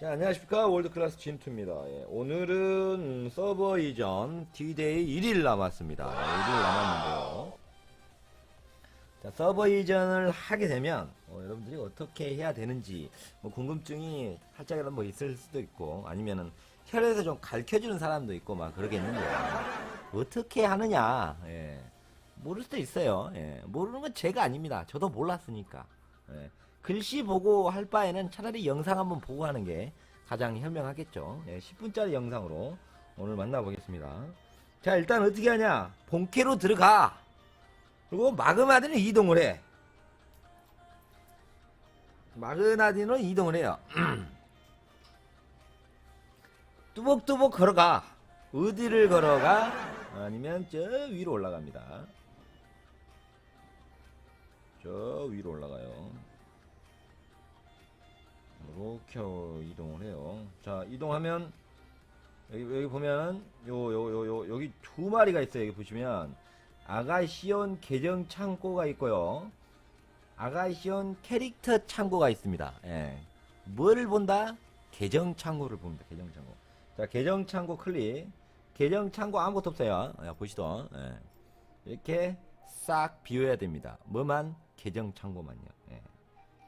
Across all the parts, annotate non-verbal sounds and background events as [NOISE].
자, 안녕하십니까. 월드클래스 진투입니다. 예, 오늘은 서버 이전 D-Day 1일 남았습니다. 예, 1일 남았는데요. 자, 서버 이전을 하게 되면, 어, 여러분들이 어떻게 해야 되는지, 뭐, 궁금증이 살짝이라도 뭐 있을 수도 있고, 아니면은, 혈에서 좀 가르쳐주는 사람도 있고, 막 그러겠는데, 어떻게 하느냐, 예, 모를 수도 있어요. 예, 모르는 건 제가 아닙니다. 저도 몰랐으니까. 예, 글씨 보고 할 바에는 차라리 영상 한번 보고 하는 게 가장 현명하겠죠. 예, 10분짜리 영상으로 오늘 만나보겠습니다. 자, 일단 어떻게 하냐? 본캐로 들어가! 그리고 마그마디는 이동을 해. 마그나디는 이동을 해요. [CLEARS THROAT] 뚜벅뚜벅 걸어가. 어디를 걸어가? 아니면 저 위로 올라갑니다. 저 위로 올라가요. 이렇게 이동을 해요. 자, 이동하면 여기, 여기 보면 요 요 요 요 여기 두 마리가 있어요. 여기 보시면 아가시온 계정 창고가 있고요. 아가시온 캐릭터 창고가 있습니다. 예. 뭐를 본다? 계정 창고를 봅니다. 계정 창고. 자, 계정 창고 클릭. 계정 창고 아무것도 없어요. 야, 보시죠. 예. 이렇게 싹 비워야 됩니다. 뭐만? 계정 창고만요. 예.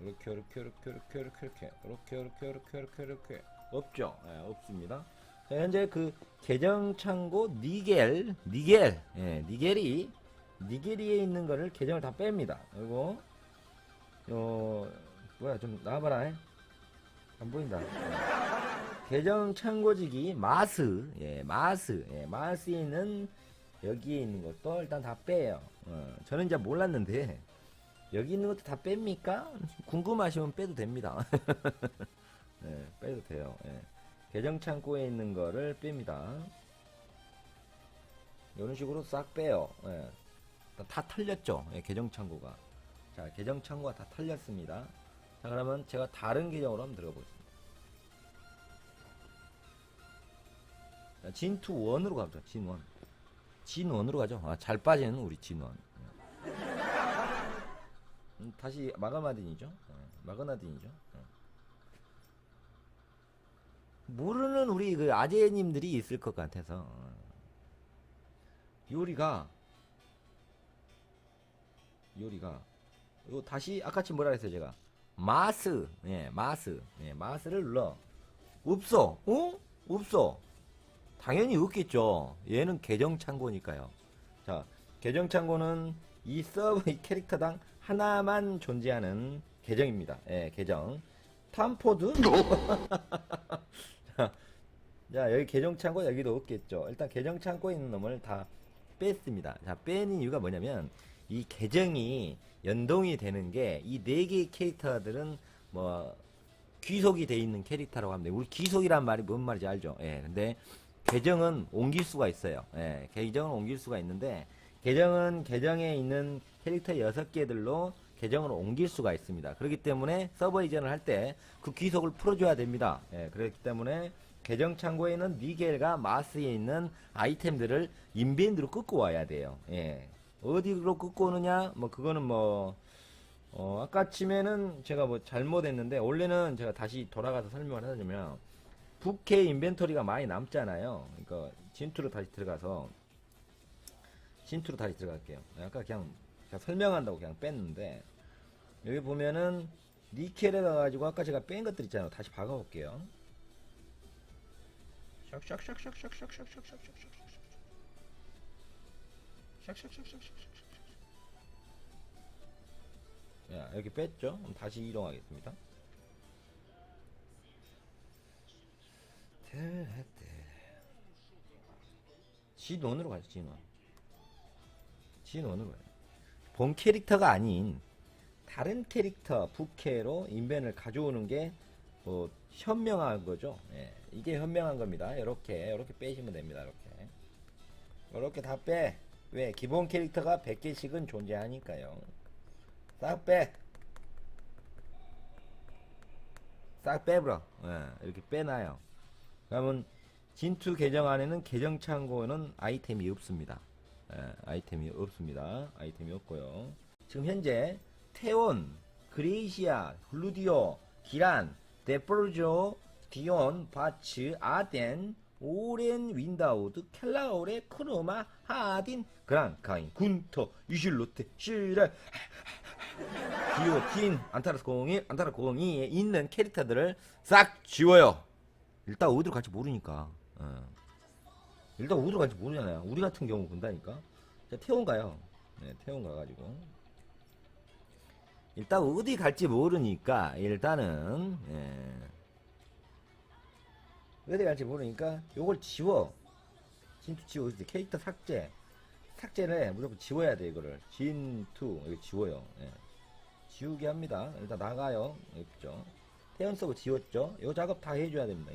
이렇게 이렇게 이렇게 이렇게 이렇게 이렇게 이렇게 이렇게 이렇게 이렇게 이렇게 없죠? 예, 없습니다. 자, 현재 그 계정 창고 니겔 니겔 예, 니겔이 니게리에 있는 거를 계정을 다 뺍니다. 그리고 어 뭐야 좀 나와봐라. 안 보인다. 예. 계정 창고지기 마스 예 마스 예 마스에 있는 여기에 있는 것도 일단 다 빼요. 어, 저는 이제 몰랐는데 여기 있는 것도 다 뺍니까? 궁금하시면 빼도 됩니다. [LAUGHS] 네, 빼도 돼요. 예. 계정 창고에 있는 거를 뺍니다. 이런 식으로 싹 빼요. 예. 다, 다 털렸죠. 예, 계정 창고가. 자, 계정 창고가 다 털렸습니다. 자, 그러면 제가 다른 계정으로 한번 들어가 보겠습니다. 자, 진투 원으로 가보죠. 진원. 진원으로 가죠. 아, 잘 빠지는 우리 진원. 예. 음, 다시 마그마딘이죠. 예, 마그나딘이죠. 예. 모르는 우리 그 아재님들이 있을 것 같아서 어. 요리가 요리가 이거 다시 아까치 뭐라 했어요 제가 마스 예 마스 예 마스를 눌러 없어 어 없어 당연히 없겠죠 얘는 계정 창고니까요 자 계정 창고는 이 서버 이 캐릭터당 하나만 존재하는 계정입니다 예 계정 탐포드 [LAUGHS] 자, 자, 여기 계정 창고 여기도 없겠죠. 일단 계정 창고에 있는 놈을 다 뺐습니다. 자, 빼는 이유가 뭐냐면 이 계정이 연동이 되는 게 이 네 개의 캐릭터들은 뭐 귀속이 돼 있는 캐릭터라고 합니다. 우리 귀속이란 말이 뭔 말인지 알죠? 예. 근데 계정은 옮길 수가 있어요. 예. 계정은 옮길 수가 있는데 계정은 계정에 있는 캐릭터 6개들로 계정을 옮길 수가 있습니다. 그렇기 때문에 서버 이전을 할 때 그 귀속을 풀어줘야 됩니다. 예, 그렇기 때문에 계정 창고에 있는 니겔과 마스에 있는 아이템들을 인벤으로 끌고 와야 돼요. 예. 어디로 끌고 오느냐? 뭐 그거는 뭐 어, 아까쯤에는 제가 뭐 잘못했는데 원래는 제가 다시 돌아가서 설명을 하자면 부캐 인벤토리가 많이 남잖아요. 그러니까 진투로 다시 들어가서 진투로 다시 들어갈게요. 아까 그냥 제가 설명한다고 그냥 뺐는데 여기 보면은 니켈에 가가지고 아까 제가 뺀 것들 있잖아요. 다시 박아볼게요. 자, 여기 뺐죠? 그럼 다시 이동하겠습니다. 진원으로 가죠, 진원. 가요. 본 캐릭터가 아닌 다른 캐릭터 부캐로 인벤을 가져오는 게 뭐 현명한 거죠. 예, 이게 현명한 겁니다. 이렇게 이렇게 빼시면 됩니다. 이렇게 이렇게 다 빼. 왜 기본 캐릭터가 100개씩은 존재하니까요. 싹 빼. 싹 빼버려. 예, 이렇게 빼놔요. 그러면 진투 계정 안에는 계정 창고에는 아이템이 없습니다. 예, 아이템이 없습니다. 아이템이 없고요. 지금 현재 태온, 그레이시아, 블루디오, 기란, 데폴조, 디온, 바츠, 아덴, 오렌, 윈다우드, 켈라오레, 크로마, 하딘, 그란, 카인, 군터, 유실로테, 시레, 디오, 틴, 안타르스 01, 안타르스 02에 있는 캐릭터들을 싹 지워요. 일단 어디로 갈지 모르니까. 어. 일단 어디로 갈지 모르잖아요. 우리 같은 경우 본다니까. 자, 태원 가요. 네, 태원 가가지고. 일단 어디 갈지 모르니까 일단은 예. 어디 갈지 모르니까 요걸 지워. 진투 지워. 캐릭터 삭제. 삭제를 무조건 지워야 돼 이거를. 진투 이거 지워요. 예. 지우게 합니다. 일단 나가요. 있죠. 태연 서버 지웠죠. 요 작업 다 해줘야 됩니다.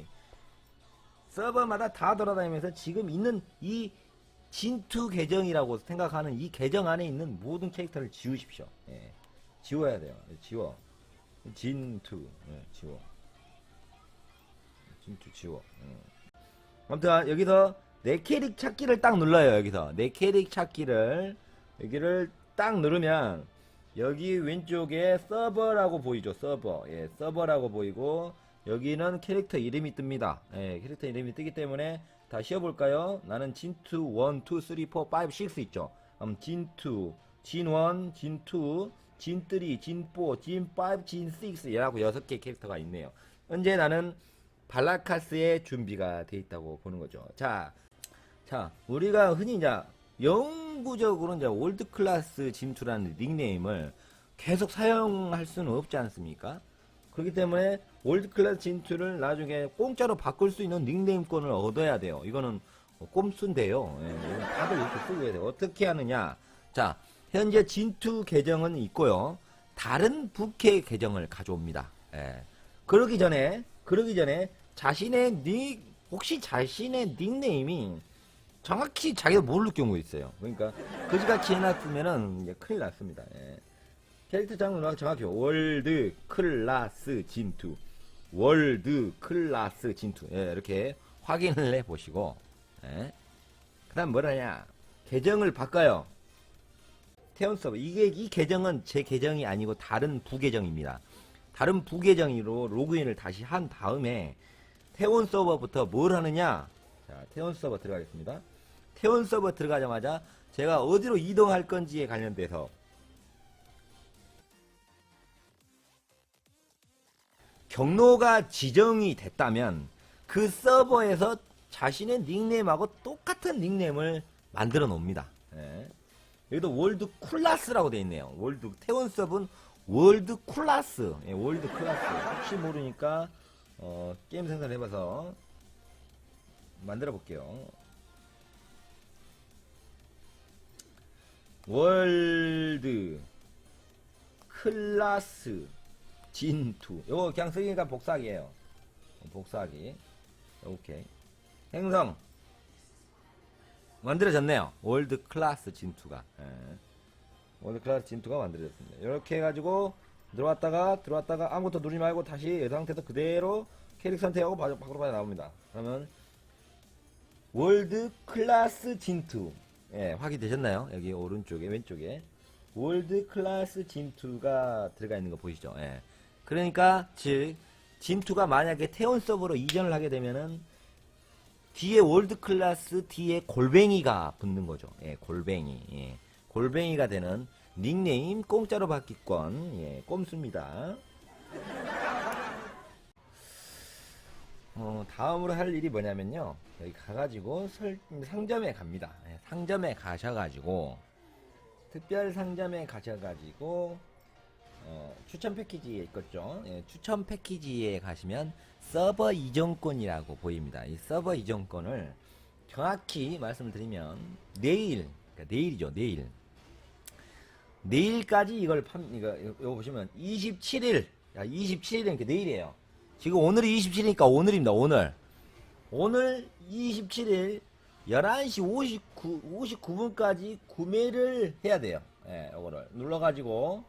서버마다 다 돌아다니면서 지금 있는 이 진투 계정이라고 생각하는 이 계정 안에 있는 모든 캐릭터를 지우십시오. 예. 지워야 돼요. 지워. 진투. 예, 지워. 진투 지워. 음. 아무튼 여기서 내 캐릭 찾기를 딱 눌러요. 여기서 내 캐릭 찾기를 여기를 딱 누르면 여기 왼쪽에 서버라고 보이죠. 서버. 예, 서버라고 보이고 여기는 캐릭터 이름이 뜹니다. 예, 캐릭터 이름이 뜨기 때문에 다 씌워볼까요? 나는 진투 1, 2, 3, 4, 5, 6 있죠. 그럼 진투, 진1, 진2, 진3, 진4, 진5, 진6 이라고 6개 캐릭터가 있네요. 현재 나는 발라카스의 준비가 돼 있다고 보는 거죠. 자, 자, 우리가 흔히 이제 영구적으로 이제 올드 클래스 진투라는 닉네임을 계속 사용할 수는 없지 않습니까? 그렇기 때문에 올드 클래스 진투를 나중에 공짜로 바꿀 수 있는 닉네임권을 얻어야 돼요. 이거는 꼼수인데요. 예, 다들 이렇게 쓰고 해야 돼요. 어떻게 하느냐? 자, 현재 진투 계정은 있고요. 다른 부캐 계정을 가져옵니다. 예. 그러기 전에, 그러기 전에 자신의 닉, 혹시 자신의 닉네임이 정확히 자기가 모를 경우가 있어요. 그러니까 거지같이 해놨으면은 큰일 났습니다. 예. 캐릭터 장르가 정확히 월드 클라스 진투 월드 클라스 진투. 예, 이렇게 확인을 해 보시고 예. 그다음 뭐라냐? 계정을 바꿔요. 태연 서버. 이게 이 계정은 제 계정이 아니고 다른 부계정입니다. 다른 부계정으로 로그인을 다시 한 다음에 태원 서버부터 뭘 하느냐? 자 태원 서버 들어가겠습니다. 태원 서버 들어가자마자 제가 어디로 이동할 건지에 관련돼서 경로가 지정이 됐다면 그 서버에서 자신의 닉네임하고 똑같은 닉네임을 만들어 놓습니다. 예. 여기도 월드 쿨라스라고 되어 있네요. 월드 태원 서버는 월드 쿨라스. 예, 월드 클라스. 혹시 모르니까 어, 게임 생산을 해봐서 만들어 볼게요. 월드 클라스 진투. 요거 그냥 쓰기니까 복사기예요. 복사기. 오케이. 행성. 만들어졌네요. 월드 클래스 진투가. 예. 월드 클래스 진투가 만들어졌습니다. 이렇게 해가지고 들어왔다가 들어왔다가 아무것도 누르지 말고 다시 이 상태에서 그대로 캐릭 선택하고 바- 밖으로 빠져 나옵니다. 그러면 월드 클래스 진투. 예, 확인되셨나요? 여기 오른쪽에 왼쪽에. 월드 클래스 진투가 들어가 있는 거 보이시죠? 예. 그러니까 즉 진투가 만약에 태온 서버로 이전을 하게 되면은 뒤에 월드 클래스 뒤에 골뱅이가 붙는 거죠. 예, 골뱅이. 예. 골뱅이가 되는 닉네임 공짜로 받기권. 예, 꼼수입니다. 어, 다음으로 할 일이 뭐냐면요. 여기 가가지고 설, 상점에 갑니다. 예, 상점에 가셔가지고 특별 상점에 가셔가지고 어, 추천 패키지에 있겠죠. 예, 추천 패키지에 가시면 서버 이전권이라고 보입니다. 이 서버 이전권을 정확히 말씀을 드리면 내일, 그러니까 내일이죠. 내일. 내일까지 이걸 판, 이거, 이거 보시면 27일, 야, 27일은 그 내일이에요. 지금 오늘이 27일이니까 오늘입니다. 오늘. 오늘 27일 11시 59, 59분까지 구매를 해야 돼요. 예, 요거를 눌러가지고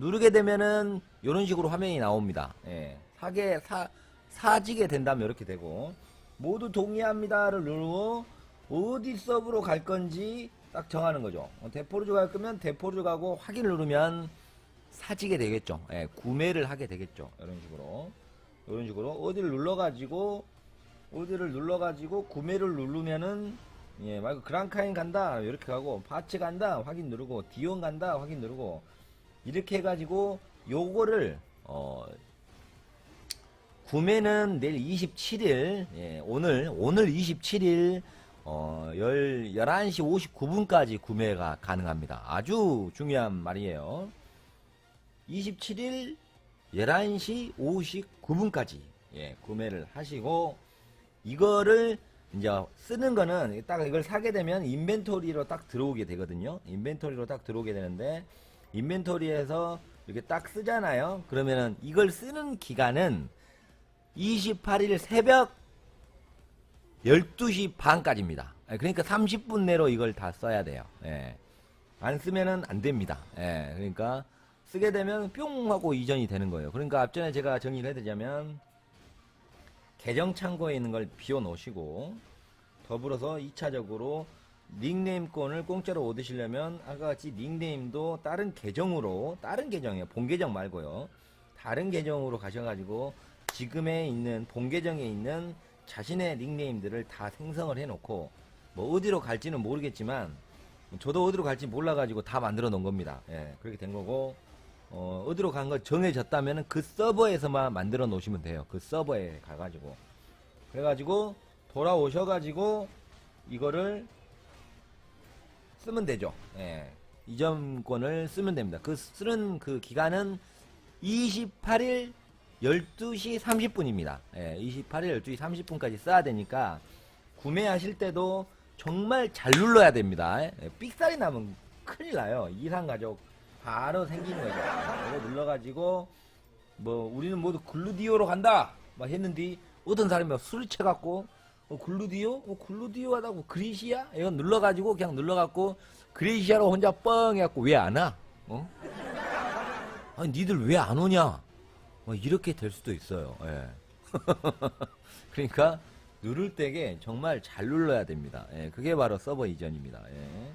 누르게 되면은 이런 식으로 화면이 나옵니다. 예, 사게 사 사지게 된다면 이렇게 되고 모두 동의합니다를 누르고 어디 서브로 갈 건지 딱 정하는 거죠. 어, 대포르주 갈 거면 대포르주 가고 확인 누르면 사지게 되겠죠. 예, 구매를 하게 되겠죠. 이런 식으로 이런 식으로 어디를 눌러가지고 어디를 눌러가지고 구매를 누르면은 예, 말고 그랑카인 간다 이렇게 가고 파츠 간다 확인 누르고 디온 간다 확인 누르고 이렇게 해가지고 요거를 어 구매는 내일 27일 예, 오늘 오늘 27일 어, 10, 11시 59분까지 구매가 가능합니다. 아주 중요한 말이에요. 27일 11시 59분까지 예, 구매를 하시고 이거를 이제 쓰는 거는 딱 이걸 사게 되면 인벤토리로 딱 들어오게 되거든요. 인벤토리로 딱 들어오게 되는데 인벤토리에서 이렇게 딱 쓰잖아요. 그러면은 이걸 쓰는 기간은 28일 새벽 12시 반까지입니다. 예, 그러니까 30분 내로 이걸 다 써야 돼요. 예. 안 쓰면은 안 됩니다. 예. 그러니까 쓰게 되면 뿅 하고 이전이 되는 거예요. 그러니까 앞전에 제가 정리를 해드리자면 계정 창고에 있는 걸 비워 놓으시고 더불어서 2차적으로 닉네임권을 공짜로 얻으시려면 아까 같이 닉네임도 다른 계정으로 다른 계정이에요. 본 계정 말고요. 다른 계정으로 가셔가지고 지금에 있는 본 계정에 있는 자신의 닉네임들을 다 생성을 해놓고 뭐 어디로 갈지는 모르겠지만 저도 어디로 갈지 몰라가지고 다 만들어 놓은 겁니다. 예, 그렇게 된 거고 어, 어디로 간 거 정해졌다면은 그 서버에서만 만들어 놓으시면 돼요. 그 서버에 가가지고 그래가지고 돌아오셔가지고 이거를 쓰면 되죠. 예, 이점권을 쓰면 됩니다. 그 쓰는 그 기간은 28일 12시 30분입니다. 예, 28일 12시 30분까지 써야 되니까 구매하실 때도 정말 잘 눌러야 됩니다. 예, 삑살이 나면 큰일 나요. 이상 가족 바로 생기는 거죠. 이거 눌러가지고 뭐 우리는 모두 글루디오로 간다 막 했는데 어떤 사람이 막 술을 채갖고 어, 글루디오? 어, 글루디오 하다고 그리시아? 이거 눌러가지고 그냥 눌러갖고 그리시아로 혼자 뻥 해갖고 왜 안 와? 어? 아니 니들 왜 안 오냐? 뭐 이렇게 될 수도 있어요. 예. [LAUGHS] 그러니까 누를 때게 정말 잘 눌러야 됩니다. 예, 그게 바로 서버 이전입니다. 예.